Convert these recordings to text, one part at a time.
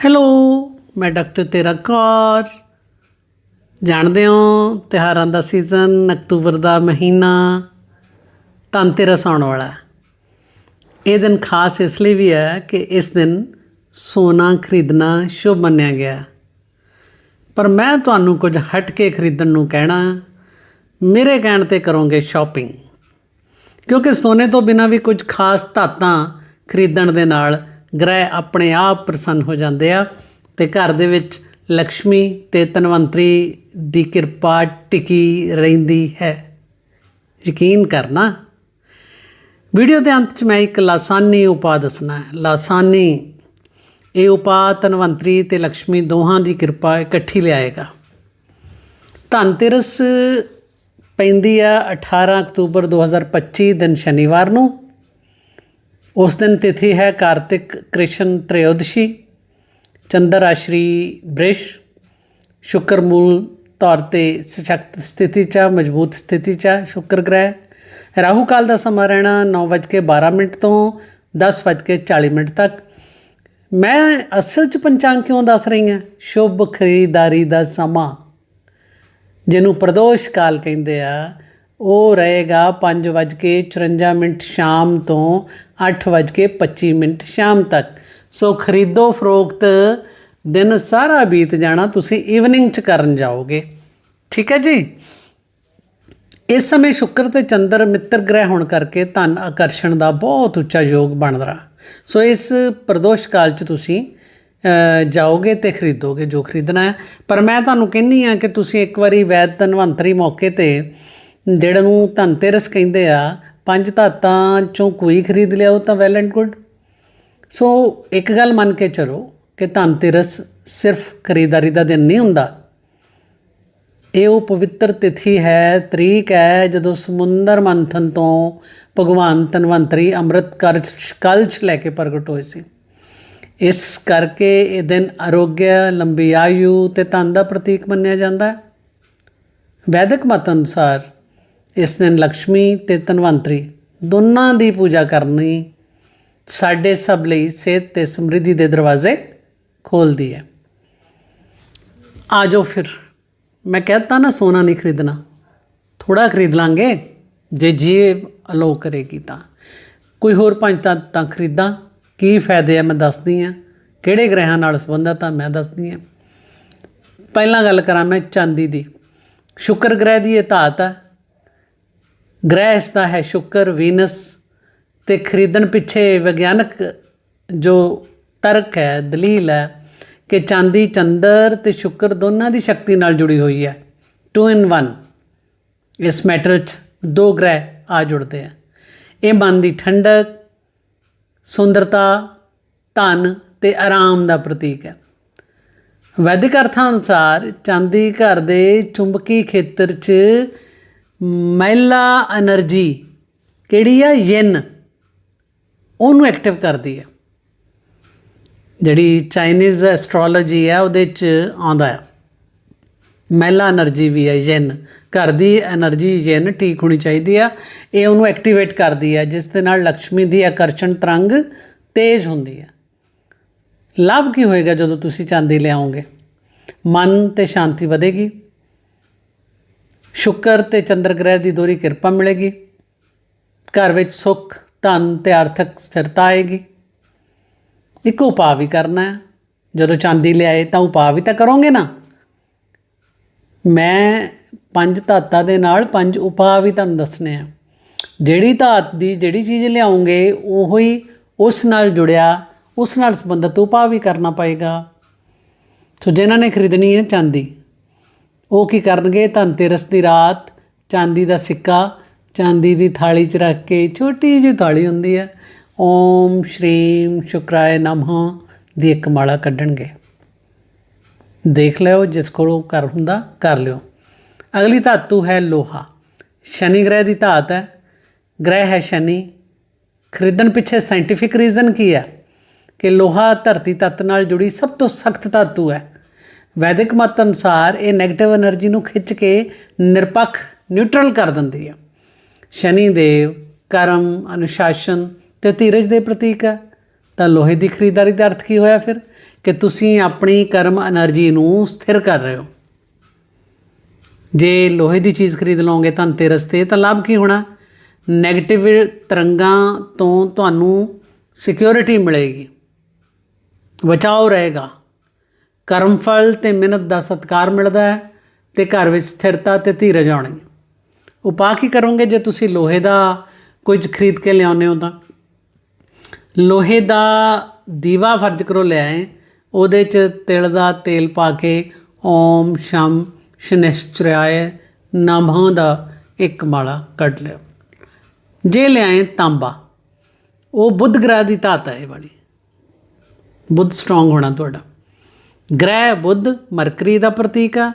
Hello ਮੈਂ doctor ਤੇਰਾ ਕੌਰ। ਜਾਣਦੇ ਹੋ ਤਿਉਹਾਰਾਂ ਦਾ ਸੀਜ਼ਨ ਅਕਤੂਬਰ ਦਾ ਮਹੀਨਾ ਧਨਤੇਰਸ ਆਉਣ ਵਾਲਾ। ਇਹ ਦਿਨ ਖਾਸ ਇਸ ਲਈ ਵੀ ਹੈ ਕਿ ਇਸ ਦਿਨ ਸੋਨਾ ਖਰੀਦਣਾ ਸ਼ੁਭ ਮੰਨਿਆ ਗਿਆ। ਪਰ ਮੈਂ ਤੁਹਾਨੂੰ ਕੁਝ ਹਟ ਕੇ ਖਰੀਦਣ ਨੂੰ ਕਹਿਣਾ, ਮੇਰੇ ਕਹਿਣ ਤੇ ਕਰੋਗੇ ਸ਼ਾਪਿੰਗ ਕਿਉਂਕਿ ਸੋਨੇ ਤੋਂ ਬਿਨਾ ਵੀ ਕੁਝ ਖਾਸ ਧਾਤਾਂ ਖਰੀਦਣ ਦੇ ਨਾਲ ਗ੍ਰਹਿ ਆਪਣੇ ਆਪ ਪ੍ਰਸੰਨ ਹੋ ਜਾਂਦੇ ਆ ਤੇ ਘਰ ਦੇ ਵਿੱਚ ਲక్ష్ਮੀ ਤੇ ਤਨਵੰਤਰੀ ਦੀ ਕਿਰਪਾ ਟਿਕੀ ਰਹਿੰਦੀ ਹੈ। ਯਕੀਨ ਕਰਨਾ। ਵੀਡੀਓ ਦੇ ਅੰਤ 'ਚ ਮੈਂ ਇੱਕ ਲਾਸਾਨੀ ਉਪਾਅ ਦੱਸਣਾ ਹੈ। ਲਾਸਾਨੀ, ਇਹ ਉਪਾਅ ਤਨਵੰਤਰੀ ਤੇ ਲక్ష్ਮੀ ਦੋਹਾਂ ਦੀ ਕਿਰਪਾ ਇਕੱਠੀ ਲਿਆਏਗਾ। ਧਨਤੇਰਸ ਪੈਂਦੀ ਆ 18 ਅਕਤੂਬਰ 2025 ਦਿਨ ਸ਼ਨੀਵਾਰ ਨੂੰ। ਉਸ ਦਿਨ ਤਿਥੀ ਹੈ ਕਾਰਤਿਕ ਕ੍ਰਿਸ਼ਨ ਤ੍ਰਯੋਦਸ਼ੀ ਚੰਦਰ ਆਸ਼ਰੀ ਬ੍ਰਿਸ਼ ਸ਼ੁਕਰ ਮੂਲ ਤੌਰ ਤੇ ਸਸ਼ਕਤ ਸਥਿਤੀ ਚ ਆ, ਮਜ਼ਬੂਤ ਸਥਿਤੀ ਚ ਆ ਸ਼ੁਕਰ ਗ੍ਰਹਿ। ਰਾਹੂ ਕਾਲ ਦਾ ਸਮਾਂ ਰਹਿਣਾ 9:12 ਮਿੰਟ ਤੋਂ 10:40 ਮਿੰਟ ਤੱਕ। ਮੈਂ ਅਸਲ ਚ ਪੰਚਾਂਗ ਕਿਉਂ ਦੱਸ ਰਹੀ ਹਾਂ? ਸ਼ੁਭ ਖਰੀਦਾਰੀ ਦਾ ਸਮਾਂ। ਜਿਹਨੂੰ ਪ੍ਰਦੋਸ਼ ਕਾਲ ਕਹਿੰਦੇ ਆ ਉਹ ਰਹੇਗਾ 5:54 ਮਿੰਟ ਸ਼ਾਮ ਤੋਂ 8:25 ਮਿੰਟ ਸ਼ਾਮ ਤੱਕ। ਸੋ ਖਰੀਦੋ ਫਰੋਖਤ। ਦਿਨ ਸਾਰਾ ਬੀਤ ਜਾਣਾ, ਤੁਸੀਂ ਈਵਨਿੰਗ ਚ ਕਰਨ ਜਾਓਗੇ। ਠੀਕ ਹੈ ਜੀ? ਇਸ ਸਮੇਂ ਸ਼ੁੱਕਰ ਤੇ ਚੰਦਰ ਮਿੱਤਰ ਗ੍ਰਹਿ ਹੋਣ ਕਰਕੇ ਧਨ ਆਕਰਸ਼ਣ ਦਾ ਬਹੁਤ ਉੱਚਾ ਯੋਗ ਬਣਦਾ ਸੋ ਇਸ ਪ੍ਰਦੋਸ਼ ਕਾਲ ਚ ਤੁਸੀਂ ਜਾਓਗੇ ਤੇ ਖਰੀਦੋਗੇ ਜੋ ਖਰੀਦਣਾ ਹੈ। ਪਰ ਮੈਂ ਤੁਹਾਨੂੰ ਕਹਿੰਨੀ ਆ ਕਿ ਤੁਸੀਂ ਇੱਕ ਵਾਰੀ ਵੈਦ ਧਨਵੰਤਰੀ ਮੌਕੇ ਤੇ, ਜਿਹੜਾ ਨੂੰ ਧਨਤੇਰਸ ਕਹਿੰਦੇ ਆ ਪੰਜ ਧਾਤਾਂ ਚੋਂ ਕੋਈ ਖਰੀਦ ਲਿਆ ਉਹ ਤਾਂ ਵੈਲ ਐਂਡ ਗੁੱਡ ਸੋ ਇੱਕ ਗੱਲ ਮੰਨ ਕੇ ਚਲੋ ਕਿ ਧਨਤੇਰਸ ਸਿਰਫ ਖਰੀਦਦਾਰੀ ਦਾ ਦਿਨ ਨਹੀਂ ਹੁੰਦਾ। ਇਹ ਉਹ ਪਵਿੱਤਰ ਤਿਥੀ ਹੈ, ਤਰੀਕ ਹੈ, ਜਦੋਂ ਸਮੁੰਦਰ ਮੰਥਨ ਤੋਂ ਭਗਵਾਨ ਧਨਵੰਤਰੀ ਅੰਮ੍ਰਿਤ ਕਲਸ਼ ਕਲਸ਼ ਲੈ ਕੇ ਪ੍ਰਗਟ ਹੋਏ ਸੀ। ਇਸ ਕਰਕੇ ਇਹ ਦਿਨ ਅਰੋਗਿਆ ਲੰਬੀ ਆਯੂ ਤੇ ਧਨ ਦਾ ਪ੍ਰਤੀਕ ਮੰਨਿਆ ਜਾਂਦਾ ਹੈ। ਵੈਦਿਕ ਮਤ ਅਨੁਸਾਰ ਇਸ ਦਿਨ ਲక్ష్ਮੀ ਤੇ ਧਨਵੰਤਰੀ ਦੋਨਾਂ ਦੀ ਪੂਜਾ ਕਰਨੀ ਸਾਡੇ ਸਭ ਲਈ ਸਿਹਤ ਤੇ ਸਮਰਿੱਧੀ ਦੇ ਦਰਵਾਜ਼ੇ ਖੋਲਦੀ ਹੈ। ਆ ਜਾਓ ਫਿਰ। ਮੈਂ ਕਹਤਾ ਨਾ ਸੋਨਾ ਨਹੀਂ ਖਰੀਦਣਾ। ਥੋੜਾ ਖਰੀਦ ਲਾਂਗੇ। ਜੇ ਜੀਵ ਅਲੋ ਕਰੇਗੀ ਤਾਂ। ਕੋਈ ਹੋਰ ਪੰਜ ਤਾਂ ਤਾਂ ਖਰੀਦਾਂ। ਕੀ ਫਾਇਦੇ ਆ ਮੈਂ ਦੱਸਦੀ ਆ ਕਿਹੜੇ ਗ੍ਰਹਿਆਂ ਨਾਲ ਸੰਬੰਧਤ ਆ ਮੈਂ ਦੱਸਦੀ ਆ ਪਹਿਲਾਂ ਗੱਲ ਕਰਾਂ ਮੈਂ ਚਾਂਦੀ ਦੀ। ਸ਼ੁਕਰ ਗ੍ਰਹਿ ਦੀ ਇਹ ਧਾਤ ਹੈ ਗ੍ਰਹਿ ਇਸ ਦਾ ਹੈ ਸ਼ੁੱਕਰ, ਵੀਨਸ ਤੇ ਖਰੀਦਣ ਪਿੱਛੇ ਵਿਗਿਆਨਕ ਜੋ ਤਰਕ ਹੈ, ਦਲੀਲ ਹੈ ਕਿ ਚਾਂਦੀ, ਚੰਦਰ ਤੇ ਸ਼ੁੱਕਰ ਦੋਨਾਂ ਦੀ ਸ਼ਕਤੀ ਨਾਲ ਜੁੜੀ ਹੋਈ ਹੈ। 2 ਇਨ 1 ਇਸ ਮੈਟਲ 'ਚ ਦੋ ਗ੍ਰਹਿ ਆ ਜੁੜਦੇ ਆ। ਇਹ ਮਨ ਦੀ ਠੰਡਕ, ਸੁੰਦਰਤਾ, ਧਨ ਤੇ ਆਰਾਮ ਦਾ ਪ੍ਰਤੀਕ ਹੈ। ਵੈਦਿਕ ਅਰਥਾਂ ਅਨੁਸਾਰ ਚਾਂਦੀ ਘਰ ਦੇ ਚੁੰਬਕੀ ਖੇਤਰ 'ਚ ਮਹਿਲਾ એનર્ਜੀ ਕਿਹੜੀ ਆ? ਯਿਨ ਉਹਨੂੰ ਐਕਟਿਵ ਕਰਦੀ ਹੈ ਜਿਹੜੀ ਚਾਈਨੀਜ਼ ਐਸਟ੍ਰੋਲੋਜੀ ਹੈ ਉਹਦੇ ਚ ਆਉਂਦਾ ਹੈ ਮਹਿਲਾ એનર્ਜੀ ਵੀ ਹੈ ਯਿਨ ਘਰ ਦੀ એનર્ਜੀ ਯਿਨ ਠੀਕ ਹੋਣੀ ਚਾਹੀਦੀ ਆ। ਇਹ ਉਹਨੂੰ ਐਕਟੀਵੇਟ ਕਰਦੀ ਹੈ ਜਿਸ ਦੇ ਨਾਲ ਲక్ష్ਮੀ ਦੀ ਆਕਰਸ਼ਣ ਤਰੰਗ ਤੇਜ਼ ਹੁੰਦੀ ਹੈ ਲਾਭ ਕੀ ਹੋਏਗਾ ਜਦੋਂ ਤੁਸੀਂ ਚਾਂਦੀ ਲਿਆਓਗੇ? ਮਨ ਤੇ ਸ਼ਾਂਤੀ ਵਧੇਗੀ। ਸ਼ੁੱਕਰ ਤੇ ਚੰਦਰ ਗ੍ਰਹਿ ਦੀ ਦੋਰੀ ਕਿਰਪਾ ਮਿਲੇਗੀ। ਘਰ ਵਿੱਚ ਸੁੱਖ, ਧਨ ਤੇ ਆਰਥਿਕ ਸਥਿਰਤਾ ਆਏਗੀ। ਇੱਕ ਉਪਾਅ ਵੀ ਕਰਨਾ ਹੈ। ਜਦੋਂ ਚਾਂਦੀ ਲਿਆਏ ਤਾਂ ਉਪਾਅ ਵੀ ਤਾਂ ਕਰੋਗੇ ਨਾ। ਮੈਂ ਪੰਜ ਧਾਤਾਂ ਦੇ ਨਾਲ ਪੰਜ ਉਪਾਅ ਵੀ ਤੁਹਾਨੂੰ ਦੱਸਣੇ ਆ। ਜਿਹੜੀ ਧਾਤ ਦੀ ਜਿਹੜੀ ਚੀਜ਼ ਲਿਆਉਂਗੇ, ਉਹੋ ਹੀ ਉਸ ਨਾਲ ਜੁੜਿਆ, ਉਸ ਨਾਲ ਸੰਬੰਧਿਤ ਉਪਾਅ ਵੀ ਕਰਨਾ ਪਏਗਾ। ਸੋ ਜਿਨ੍ਹਾਂ ਨੇ ਖਰੀਦਣੀ ਹੈ ਚਾਂਦੀ। ਉਹ ਕੀ ਕਰਨਗੇ? ਧਨਤੇਰਸ ਦੀ ਰਾਤ, ਚਾਂਦੀ ਦਾ ਸਿੱਕਾ, ਚਾਂਦੀ ਦੀ ਥਾਲੀ 'ਚ ਰੱਖ ਕੇ ਛੋਟੀ ਜਿਹੀ ਥਾਲੀ ਹੁੰਦੀ ਹੈ। ਓਮ ਸ਼੍ਰੀਮ ਸ਼ੁਕਰਾਏ ਨਮः ਦੀ ਇੱਕ ਮਾਲਾ ਕੱਢਣਗੇ। ਦੇਖ ਲਿਓ, ਜਿਸ ਕੋਲੋਂ ਕਰ ਹੁੰਦਾ, ਕਰ ਲਿਓ। ਅਗਲੀ ਧਾਤੂ ਹੈ ਲੋਹਾ। ਸ਼ਨੀ ਗ੍ਰਹਿ ਦੀ ਧਾਤ ਹੈ। ਗ੍ਰਹਿ ਹੈ ਸ਼ਨੀ। ਖਰੀਦਣ ਪਿੱਛੇ ਸਾਇੰਟੀਫਿਕ ਰੀਜ਼ਨ ਕੀ ਹੈ? ਕਿ ਲੋਹਾ ਧਰਤੀ ਤੱਤ ਨਾਲ ਜੁੜੀ ਸਭ ਤੋਂ ਸਖਤ ਧਾਤੂ ਹੈ। ਵੈਦਿਕ ਮਤ ਅਨੁਸਾਰ ਇਹ ਨੈਗੇਟਿਵ એનર્ਜੀ ਨੂੰ ਖਿੱਚ ਕੇ ਨਿਰਪੱਖ ਨਿਊਟਰਲ ਕਰ ਦਿੰਦੀ ਹੈ। ਸ਼ਨੀ ਦੇਵ ਕਰਮ, ਅਨੁਸ਼ਾਸਨ ਤੇ ਧੀਰਜ ਦੇ ਪ੍ਰਤੀਕ ਹੈ। ਤਾਂ ਲੋਹੇ ਦੀ ਖਰੀਦਾਰੀ ਦਾ ਅਰਥ ਕੀ ਹੋਇਆ ਫਿਰ? ਕਿ ਤੁਸੀਂ ਆਪਣੀ ਕਰਮ એનર્ਜੀ ਨੂੰ ਸਥਿਰ ਕਰ ਰਹੇ ਹੋ। ਜੇ ਲੋਹੇ ਦੀ ਚੀਜ਼ ਖਰੀਦ ਲਓਗੇ ਤਾਂ ਤੇਰਸ ਤੇ, ਤਾਂ ਲਾਭ ਕੀ ਹੋਣਾ? ਨੈਗੇਟਿਵ ਤਰੰਗਾਂ ਤੋਂ ਤੁਹਾਨੂੰ ਸਿਕਿਉਰਿਟੀ ਮਿਲੇਗੀ। ਬਚਾਓ ਰਹੇਗਾ। ਕਰਮ ਫਲ ਤੇ ਮਿਹਨਤ ਦਾ ਸਤਕਾਰ ਮਿਲਦਾ ਹੈ ਤੇ ਘਰ ਵਿੱਚ ਸਥਿਰਤਾ ਤੇ ਧੀਰਜ ਆਉਣੀ ਉਪਾਅ ਕੀ ਕਰੋਗੇ ਜੇ ਤੁਸੀਂ ਲੋਹੇ ਦਾ ਕੁਝ ਖਰੀਦ ਕੇ ਲਿਆਉਂਦੇ ਹੋ ਤਾਂ। ਲੋਹੇ ਦਾ ਦੀਵਾ ਫਰਜ਼ ਕਰੋ ਲਿਆਏ ਉਹਦੇ ਚ ਤਿਲ ਦਾ ਤੇਲ ਪਾ ਕੇ ਓਮ ਸ਼ਮ ਸ਼ਨਿਸ਼ਚਰਾਏ ਨਮः ਦਾ ਇੱਕ ਮਾਲਾ ਕੱਢ ਲਿਓ ਜੇ ਲਿਆਏ ਤਾਂਬਾ, ਉਹ ਬੁੱਧ ਗ੍ਰਹਿ ਦੀ ਧਾਤ ਹੈ ਇਹ ਵਾਲੀ। ਬੁੱਧ ਸਟਰੋਂਗ ਹੋਣਾ ਤੁਹਾਡਾ। ਗ੍ਰਹਿ, ਬੁੱਧ, ਮਰਕਰੀ ਦਾ ਪ੍ਰਤੀਕ ਆ।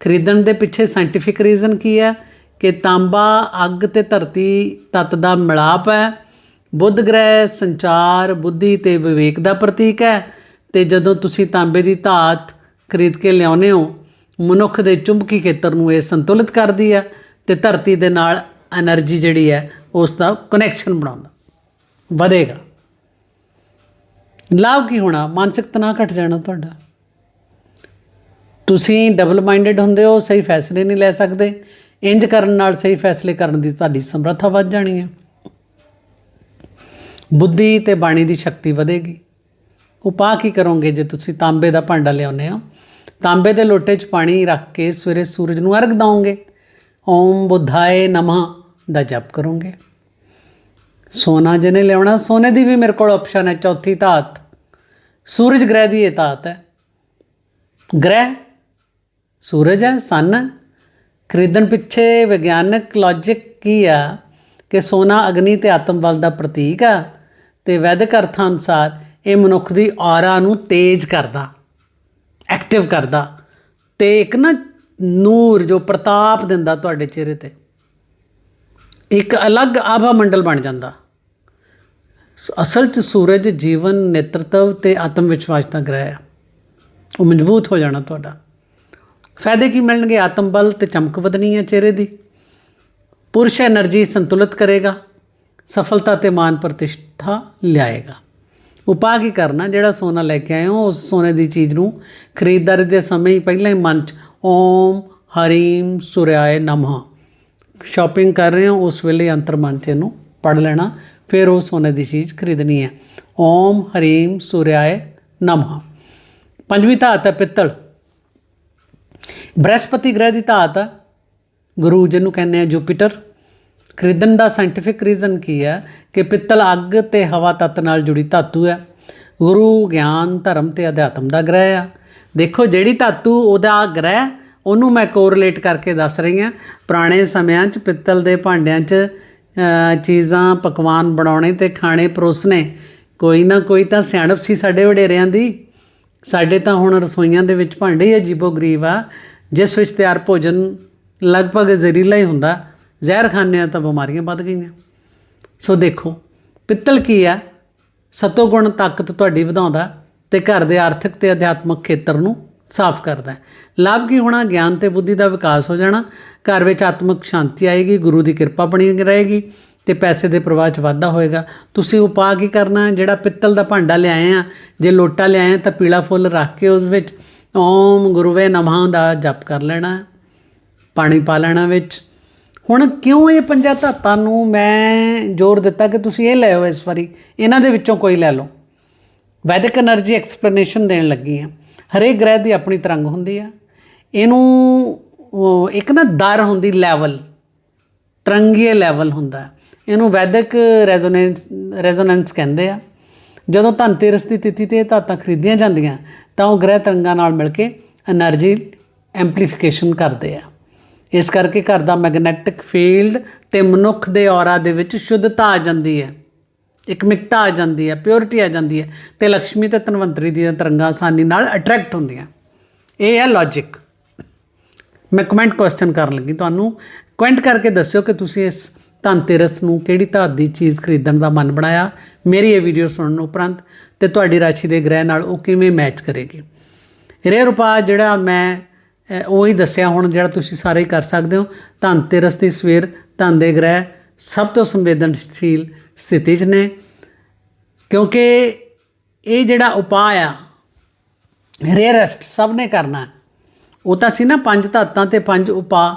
ਖਰੀਦਣ ਦੇ ਪਿੱਛੇ ਸਾਇੰਟਿਫਿਕ ਰੀਜ਼ਨ ਕੀ ਹੈ ਕਿ ਤਾਂਬਾ, ਅੱਗ ਤੇ ਧਰਤੀ ਤਤ ਦਾ ਮਿਲਾਪ ਹੈ। ਬੁੱਧ ਗ੍ਰਹਿ, ਸੰਚਾਰ, ਬੁੱਧੀ ਤੇ ਵਿਵੇਕ ਦਾ ਪ੍ਰਤੀਕ ਹੈ। ਤੇ ਜਦੋਂ ਤੁਸੀਂ ਤਾਂਬੇ ਦੀ ਧਾਤ ਖਰੀਦ ਕੇ ਲਿਆਉਨੇ ਹੋ, ਮਨੁੱਖ ਦੇ ਚੁੰਬਕੀ ਖੇਤਰ ਨੂੰ ਇਹ ਸੰਤੁਲਿਤ ਕਰਦੀ ਹੈ ਤੇ ਧਰਤੀ ਦੇ ਨਾਲ એનર્ਜੀ ਜਿਹੜੀ ਹੈ, ਉਸ ਦਾ ਕਨੈਕਸ਼ਨ ਬਣਾਉਂਦਾ। ਵਧੇਗਾ। ਲਾਭ ਕੀ ਹੋਣਾ? ਮਾਨਸਿਕ ਤਣਾਅ ਘਟ ਜਾਣਾ ਤੁਹਾਡਾ। ਤੁਸੀਂ ਡਬਲ ਮਾਈਂਡਡ ਹੁੰਦੇ ਹੋ, ਸਹੀ ਫੈਸਲੇ ਨਹੀਂ ਲੈ ਸਕਦੇ। ਇੰਜ ਕਰਨ ਨਾਲ ਸਹੀ ਫੈਸਲੇ ਕਰਨ ਦੀ ਤੁਹਾਡੀ ਸਮਰੱਥਾ ਵੱਧ ਜਾਣੀ ਹੈ। ਬੁੱਧੀ ਤੇ ਬਾਣੀ ਦੀ ਸ਼ਕਤੀ ਵਧੇਗੀ। ਉਪਾਅ ਕੀ ਕਰੋਗੇ ਜੇ ਤੁਸੀਂ ਤਾਂਬੇ ਦਾ ਭਾਂਡਾ ਲਿਆਉਂਦੇ ਹੋ? ਤਾਂਬੇ ਦੇ ਲੋਟੇ 'ਚ ਪਾਣੀ ਰੱਖ ਕੇ ਸਵੇਰੇ ਸੂਰਜ ਨੂੰ ਅਰਗ ਦਿਓਗੇ ਓਮ ਬੁੱਧਾਏ ਨਮः ਦਾ ਜਪ ਕਰੋਗੇ। ਸੋਨਾ ਜਿਹਨੇ ਲਿਆਉਣਾ, ਸੋਨੇ ਦੀ ਵੀ ਮੇਰੇ ਕੋਲ ਆਪਸ਼ਨ ਹੈ। ਚੌਥੀ ਧਾਤ। ਸੂਰਜ ਗ੍ਰਹਿ ਦੀ ਇਹ ਧਾਤ ਹੈ। ਗ੍ਰਹਿ ਸੂਰਜ ਹੈ ਸਨ ਖਰੀਦਣ ਪਿੱਛੇ ਵਿਗਿਆਨਕ ਲੌਜੀਕ ਕੀ ਆ? ਕਿ ਸੋਨਾ ਅਗਨੀ ਤੇ ਆਤਮ ਬਲ ਦਾ ਪ੍ਰਤੀਕ ਆ ਤੇ ਵੈਦਿਕ ਅਰਥਾਂ ਅਨੁਸਾਰ ਇਹ ਮਨੁੱਖ ਦੀ ਔਰਾ ਨੂੰ ਤੇਜ਼ ਕਰਦਾ ਐਕਟਿਵ ਕਰਦਾ ਤੇ ਇੱਕ ਨਾ ਨੂਰ ਜੋ ਪ੍ਰਤਾਪ ਦਿੰਦਾ ਤੁਹਾਡੇ ਚਿਹਰੇ ਤੇ, ਇੱਕ ਅਲੱਗ ਆਭਾ ਮੰਡਲ ਬਣ ਜਾਂਦਾ। ਅਸਲ 'ਚ ਸੂਰਜ ਜੀਵਨ, ਨੇਤਰਤਵ ਤੇ ਆਤਮ ਵਿਸ਼ਵਾਸ ਦਾ ਗ੍ਰਹਿ ਆ। ਉਹ ਮਜ਼ਬੂਤ ਹੋ ਜਾਣਾ ਤੁਹਾਡਾ। ਫਾਇਦੇ ਕੀ ਮਿਲਣਗੇ? ਆਤਮ ਬਲ ਤੇ ਚਮਕ ਵਧਣੀ ਹੈ ਚਿਹਰੇ ਦੀ। ਪੁਰਸ਼ એનર્ਜੀ ਸੰਤੁਲਿਤ ਕਰੇਗਾ, ਸਫਲਤਾ ਤੇ ਮਾਨ ਪ੍ਰਤਿਸ਼ਠਾ ਲਿਆਏਗਾ। ਉਪਾਅ ਕੀ ਕਰਨਾ? ਜਿਹੜਾ ਸੋਨਾ ਲੈ ਕੇ ਆਏ ਹੋ, ਉਸ ਸੋਨੇ ਦੀ ਚੀਜ਼ ਨੂੰ ਖਰੀਦਦਾਰੀ ਦੇ ਸਮੇਂ ਹੀ ਪਹਿਲਾਂ ਹੀ ਮਨ 'ਚ ਓਮ ਹਰੀਮ ਸੁਰਿਆਏ ਨਮਹ। ਸ਼ਾਪਿੰਗ ਕਰ ਰਹੇ ਹੋ, ਉਸ ਵੇਲੇ ਅੰਤਰ ਮਨ 'ਚ ਇਹਨੂੰ ਪੜ ਲੈਣਾ, ਫਿਰ ਉਹ ਸੋਨੇ ਦੀ ਚੀਜ਼ ਖਰੀਦਣੀ ਹੈ। ਓਮ ਹਰੀਮ ਸੁਰਿਆਏ ਨਮਹ। ਪੰਜਵੀਂ ਧਾਤ ਹੈ ਪਿੱਤਲ। ਬ੍ਰਹਿਸਪਤੀ ਗ੍ਰਹਿ ਦੀ ਧਾਤ ਆ। ਗੁਰੂ ਜਿਹਨੂੰ ਕਹਿੰਦੇ ਆ ਜੁਪੀਟਰ ਖਰੀਦਣ ਦਾ ਸਾਇੰਟੀਫਿਕ ਰੀਜ਼ਨ ਕੀ ਹੈ ਕਿ ਪਿੱਤਲ ਅੱਗ ਤੇ ਹਵਾ ਤੱਤ ਨਾਲ ਜੁੜੀ ਧਾਤੂ ਹੈ ਗੁਰੂ ਗਿਆਨ, ਧਰਮ ਤੇ ਅਧਿਆਤਮ ਦਾ ਗ੍ਰਹਿ ਆ। ਦੇਖੋ ਜਿਹੜੀ ਧਾਤੂ ਉਹਦਾ ਗ੍ਰਹਿ, ਉਹਨੂੰ ਮੈਂ ਕੋਰਿਲੇਟ ਕਰਕੇ ਦੱਸ ਰਹੀ ਹਾਂ ਪੁਰਾਣੇ ਸਮਿਆਂ 'ਚ ਪਿੱਤਲ ਦੇ ਭਾਂਡਿਆਂ 'ਚ ਚੀਜ਼ਾਂ ਪਕਵਾਨ ਬਣਾਉਣੇ ਤੇ ਖਾਣੇ ਪਰੋਸਣੇ। ਕੋਈ ਨਾ ਕੋਈ ਤਾਂ ਸਿਆਣਪ ਸੀ ਸਾਡੇ ਵਡੇਰਿਆਂ ਦੀ। ਸਾਡੇ ਤਾਂ ਹੁਣ ਰਸੋਈਆਂ ਦੇ ਵਿੱਚ ਭਾਂਡੇ ਹੀ ਅਜੀਬੋ ਗਰੀਬ ਆ। ਜਿਸ ਵਿੱਚ ਤਿਆਰ ਭੋਜਨ ਲਗਭਗ ਜ਼ਹਿਰੀਲਾ ਹੀ ਹੁੰਦਾ। ਜ਼ਹਿਰ ਖਾਂਦੇ ਹਾਂ ਤਾਂ ਬਿਮਾਰੀਆਂ ਵੱਧ ਗਈਆਂ। ਸੋ ਦੇਖੋ, ਪਿੱਤਲ ਕੀ ਆ? ਸਤੋ ਗੁਣ ਤਾਕਤ ਤੁਹਾਡੀ ਵਧਾਉਂਦਾ ਤੇ ਘਰ ਦੇ ਆਰਥਿਕ ਤੇ ਅਧਿਆਤਮਿਕ ਖੇਤਰ ਨੂੰ ਸਾਫ਼ ਕਰਦਾ ਹੈ। ਲਾਭ ਕੀ ਹੋਣਾ? ਗਿਆਨ ਤੇ ਬੁੱਧੀ ਦਾ ਵਿਕਾਸ ਹੋ ਜਾਣਾ। ਘਰ ਵਿੱਚ ਆਤਮਿਕ ਸ਼ਾਂਤੀ ਆਏਗੀ, ਗੁਰੂ ਦੀ ਕਿਰਪਾ ਬਣੀ ਰਹੇਗੀ। ਤੇ ਪੈਸੇ ਦੇ ਪ੍ਰਵਾਹ 'ਚ ਵਾਧਾ ਹੋਏਗਾ। ਤੁਸੀਂ ਉਪਾਅ ਕੀ ਕਰਨਾ? ਜਿਹੜਾ ਪਿੱਤਲ ਦਾ ਭਾਂਡਾ ਲਿਆਏ ਆ, ਜੇ ਲੋਟਾ ਲਿਆਏ ਤਾਂ ਪੀਲਾ ਫੁੱਲ ਰੱਖ ਕੇ ਉਸ ਵਿੱਚ ਓਮ ਗੁਰੂਵੇ ਨਮಃ ਦਾ ਜਪ ਕਰ ਲੈਣਾ, ਪਾਣੀ ਪਾ ਲੈਣਾ ਵਿੱਚ। ਹੁਣ ਕਿਉਂ ਇਹ ਪੰਜਾਂ ਧਾਤਾਂ ਨੂੰ ਮੈਂ ਜ਼ੋਰ ਦਿੱਤਾ ਕਿ ਤੁਸੀਂ ਇਹ ਲੈ ਇਸ ਵਾਰੀ? ਇਹਨਾਂ ਦੇ ਵਿੱਚੋਂ ਕੋਈ ਲੈ ਲਓ। ਵੈਦਿਕ એનર્ਜੀ ਐਕਸਪਲੇਨੇਸ਼ਨ ਦੇਣ ਲੱਗੀ ਆ। ਹਰੇਕ ਗ੍ਰਹਿ ਦੀ ਆਪਣੀ ਤਰੰਗ ਹੁੰਦੀ ਆ। ਇਹਨੂੰ ਇੱਕ ਨਾ ਦਰ ਹੁੰਦੀ ਲੈਵਲ ਤਰੰਗੀਏ ਲੈਵਲ ਹੁੰਦਾ। ਇਹਨੂੰ ਵੈਦਿਕ ਰੈਜ਼ੋਨੈਂਸ ਰੈਜ਼ੋਨੈਂਸ ਕਹਿੰਦੇ ਆ। ਜਦੋਂ ਧਨ ਧਨਤੇਰਸ ਦੀ ਤਿਥੀ ਤੇ ਧਾਤਾਂ ਖਰੀਦੀਆਂ ਜਾਂਦੀਆਂ, ਤਾਂ ਉਹ ਗ੍ਰਹਿ ਤਰੰਗਾਂ ਨਾਲ ਮਿਲ ਕੇ એનર્ਜੀ ਐਮਪਲੀਫਿਕੇਸ਼ਨ ਕਰਦੇ ਆ। ਇਸ ਕਰਕੇ ਘਰ ਦਾ ਮੈਗਨੈਟਿਕ ਫੀਲਡ ਤੇ ਮਨੁੱਖ ਦੇ ਔਰਾ ਦੇ ਵਿੱਚ ਸ਼ੁੱਧਤਾ ਆ ਜਾਂਦੀ ਹੈ। ਇੱਕ ਮਿਕਤਾ ਆ ਜਾਂਦੀ ਹੈ ਪਿਓਰਟੀ ਆ ਜਾਂਦੀ ਹੈ ਤੇ ਲక్ష్ਮੀ ਤੇ ਤਨਵੰਤਰੀ ਦੀਆਂ ਤਰੰਗਾਂ ਆਸਾਨੀ ਨਾਲ ਅਟਰੈਕਟ ਹੁੰਦੀਆਂ। ਇਹ ਹੈ ਲੌਜੀਕ ਮੈਂ ਕਮੈਂਟ ਕੁਐਸਚਨ ਕਰਨ ਲੱਗੀ। ਤੁਹਾਨੂੰ ਕਮੈਂਟ ਕਰਕੇ ਦੱਸਿਓ ਕਿ ਤੁਸੀਂ ਇਸ ਧਨਤੇਰਸ ਨੂੰ ਕਿਹੜੀ ਧਾਤ ਦੀ ਚੀਜ਼ ਖਰੀਦਣ ਦਾ ਮਨ ਬਣਾਇਆ? ਮੇਰੀ ਇਹ ਵੀਡੀਓ ਸੁਣਨ ਉਪਰੰਤ ਤੇ ਤੁਹਾਡੀ ਰਾਸ਼ੀ ਦੇ ਗ੍ਰਹਿ ਨਾਲ ਉਹ ਕਿਵੇਂ ਮੈਚ ਕਰੇਗੀ? ਰੇਅਰ ਉਪਾਅ ਜਿਹੜਾ ਮੈਂ ਅ, ਉਹ ਹੀ ਦੱਸਿਆ ਹੁਣ ਜਿਹੜਾ ਤੁਸੀਂ ਸਾਰੇ ਹੀ ਕਰ ਸਕਦੇ ਹੋ ਧਨਤੇਰਸ ਦੀ ਸਵੇਰ ਧਨ ਦੇ ਗ੍ਰਹਿ ਸਭ ਤੋਂ ਸੰਵੇਦਨਸ਼ੀਲ ਸਥਿਤੀ 'ਚ ਨੇ। ਕਿਉਂਕਿ ਇਹ ਜਿਹੜਾ ਉਪਾਅ ਆ ਰੇਅਰੈਸਟ ਸਭ ਨੇ ਕਰਨਾ ਉਹ ਤਾਂ ਸੀ ਨਾ ਪੰਜ ਧਾਤਾਂ ਤੇ ਪੰਜ ਉਪਾਅ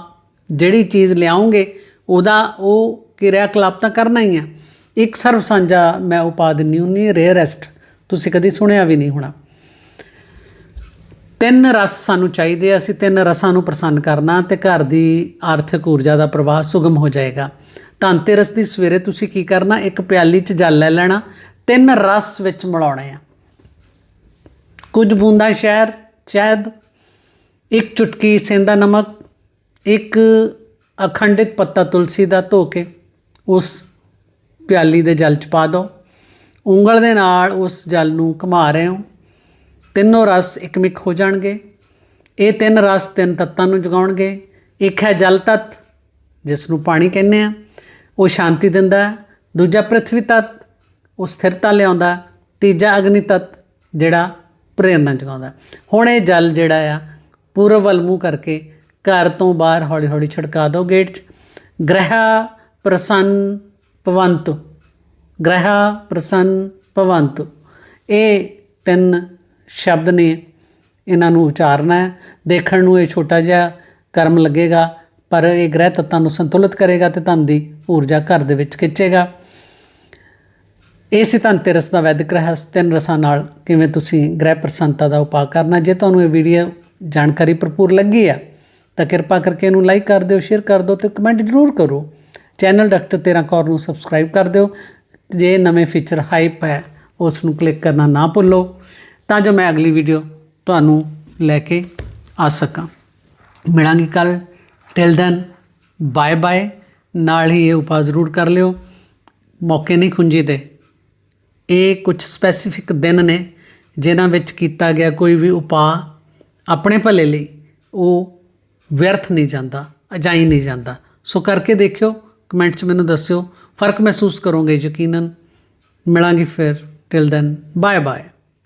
ਜਿਹੜੀ ਚੀਜ਼ ਲਿਆਉਂਗੇ ਉਹਦਾ ਉਹ ਕਿਰਿਆ ਕਲਾਪ ਤਾਂ ਕਰਨਾ ਹੀ ਆ। ਇੱਕ ਸਰਵ ਸਾਂਝਾ ਮੈਂ ਉਪਾਅ ਦਿੰਨੀ ਹੁੰਨੀ ਰੇਅਰੈਸਟ ਤੁਸੀਂ ਕਦੀ ਸੁਣਿਆ ਵੀ ਨਹੀਂ ਹੋਣਾ। ਤਿੰਨ ਰਸ ਸਾਨੂੰ ਚਾਹੀਦੇ ਆ, ਅਸੀਂ ਤਿੰਨ ਰਸਾਂ ਨੂੰ ਪ੍ਰਸੰਨ ਕਰਨਾ ਤੇ ਘਰ ਦੀ ਆਰਥਿਕ ਊਰਜਾ ਦਾ ਪ੍ਰਵਾਹ ਸੁਗਮ ਹੋ ਜਾਏਗਾ। ਧਨਤੇਰਸ ਦੀ ਸਵੇਰੇ ਤੁਸੀਂ ਕੀ ਕਰਨਾ, ਇੱਕ ਪਿਆਲੀ 'ਚ ਜਲ ਲੈ ਲੈਣਾ, ਤਿੰਨ ਰਸ ਵਿੱਚ ਮਿਲਾਉਣੇ ਆ। ਕੁਝ ਬੂੰਦਾਂ ਸ਼ਹਿਰ ਸ਼ਹਿਦ, ਇੱਕ ਚੁਟਕੀ ਸੇਂਦਾ ਨਮਕ, ਇੱਕ ਅਖੰਡਿਤ ਪੱਤਾ ਤੁਲਸੀ ਦਾ ਧੋ ਕੇ ਉਸ ਪਿਆਲੀ ਦੇ ਜਲ ਚ ਪਾ ਦਿਓ ਉਂਗਲ ਦੇ ਨਾਲ ਉਸ ਜਲ ਨੂੰ ਘੁਮਾ ਰਹੇ ਹੋ। ਤਿੰਨੋਂ ਰਸ ਇੱਕਮਿਕ ਹੋ ਜਾਣਗੇ। ਇਹ ਤਿੰਨ ਰਸ ਤਿੰਨ ਤੱਤਾਂ ਨੂੰ ਜਗਾਉਣਗੇ। ਇੱਕ ਹੈ ਜਲ ਤੱਤ, ਜਿਸ ਨੂੰ ਪਾਣੀ ਕਹਿੰਦੇ ਆ ਉਹ ਸ਼ਾਂਤੀ ਦਿੰਦਾ ਦੂਜਾ ਪ੍ਰithvi ਤੱਤ, ਉਹ ਸਥਿਰਤਾ ਲਿਆਉਂਦਾ ਤੀਜਾ ਅਗਨੀ ਤੱਤ, ਜਿਹੜਾ ਪ੍ਰੇਰਨਾ ਜਗਾਉਂਦਾ ਹੁਣ ਇਹ ਜਲ ਜਿਹੜਾ ਆ ਪੂਰਬ ਵੱਲ ਮੂੰਹ ਕਰਕੇ ਘਰ ਤੋਂ ਬਾਹਰ ਹੌਲੀ ਹੌਲੀ ਛਿੜਕਾ ਦਿਓ ਗੇਟ 'ਚ। ਗ੍ਰਹਿ ਪ੍ਰਸੰਨ ਭਵੰਤੁ। ਗ੍ਰਹਿ ਪ੍ਰਸੰਨ ਭਵੰਤੁ। ਇਹ ਤਿੰਨ ਸ਼ਬਦ ਨੇ। ਇਹਨਾਂ ਨੂੰ ਉਚਾਰਨਾ ਹੈ। ਦੇਖਣ ਨੂੰ ਇਹ ਛੋਟਾ ਜਿਹਾ ਕਰਮ ਲੱਗੇਗਾ, ਪਰ ਇਹ ਗ੍ਰਹਿ ਤੱਤਾਂ ਨੂੰ ਸੰਤੁਲਿਤ ਕਰੇਗਾ ਤੇ ਧਨ ਦੀ ਊਰਜਾ ਘਰ ਦੇ ਵਿੱਚ ਖਿੱਚੇਗਾ। ਇਹ ਸੀ ਧਨਤੇਰਸ ਦਾ ਵੈਦਿਕ ਰਹੱਸ, ਤਿੰਨ ਰਸਾਂ ਨਾਲ ਕਿਵੇਂ ਤੁਸੀਂ ਗ੍ਰਹਿ ਪ੍ਰਸੰਨਤਾ ਦਾ ਉਪਾਅ ਕਰਨਾ, ਜੇ ਤੁਹਾਨੂੰ ਇਹ ਵੀਡੀਓ ਜਾਣਕਾਰੀ ਭਰਪੂਰ ਲੱਗੀ ਆ ਤਾਂ ਕਿਰਪਾ ਕਰਕੇ ਇਹਨੂੰ ਲਾਈਕ ਕਰ ਦਿਓ ਸ਼ੇਅਰ ਕਰ ਦਿਓ ਤੇ ਕਮੈਂਟ ਜ਼ਰੂਰ ਕਰੋ। ਚੈਨਲ ਡਾਕਟਰ ਤੇਰਾ ਕੌਰ ਨੂੰ ਸਬਸਕ੍ਰਾਈਬ ਕਰ ਦਿਓ। ਜੇ ਨਵੇਂ ਫੀਚਰ ਹਾਈਪ ਹੈ ਉਸ ਨੂੰ ਕਲਿੱਕ ਕਰਨਾ ਨਾ ਭੁੱਲੋ। ਤਾਂ ਜੋ ਮੈਂ ਅਗਲੀ ਵੀਡੀਓ ਤੁਹਾਨੂੰ ਲੈ ਕੇ ਆ ਸਕਾਂ। ਮਿਲਾਂਗੇ ਕੱਲ ਟਿਲ ਦੈਨ ਬਾਏ ਬਾਏ ਨਾਲ ਹੀ ਇਹ ਉਪਾਅ ਜ਼ਰੂਰ ਕਰ ਲਿਓ। ਮੌਕੇ ਨਹੀਂ ਖੁੰਝੀ ਦੇ ਇਹ ਕੁਝ ਸਪੈਸੀਫਿਕ ਦਿਨ ਨੇ, ਜਿਨ੍ਹਾਂ ਵਿੱਚ ਕੀਤਾ ਗਿਆ ਕੋਈ ਵੀ ਉਪਾਅ ਆਪਣੇ ਭਲੇ ਲਈ, ਉਹ ਵਿਅਰਥ ਨਹੀਂ ਜਾਂਦਾ, ਅਜਾਈ ਨਹੀਂ ਜਾਂਦਾ। ਸੋ ਕਰਕੇ ਦੇਖਿਓ ਕਮੈਂਟ 'ਚ ਮੈਨੂੰ ਦੱਸਿਓ, ਫ਼ਰਕ ਮਹਿਸੂਸ ਕਰੋਗੇ ਯਕੀਨਨ? ਮਿਲਾਂਗੇ ਫਿਰ ਟਿਲ ਦੈਨ ਬਾਏ ਬਾਏ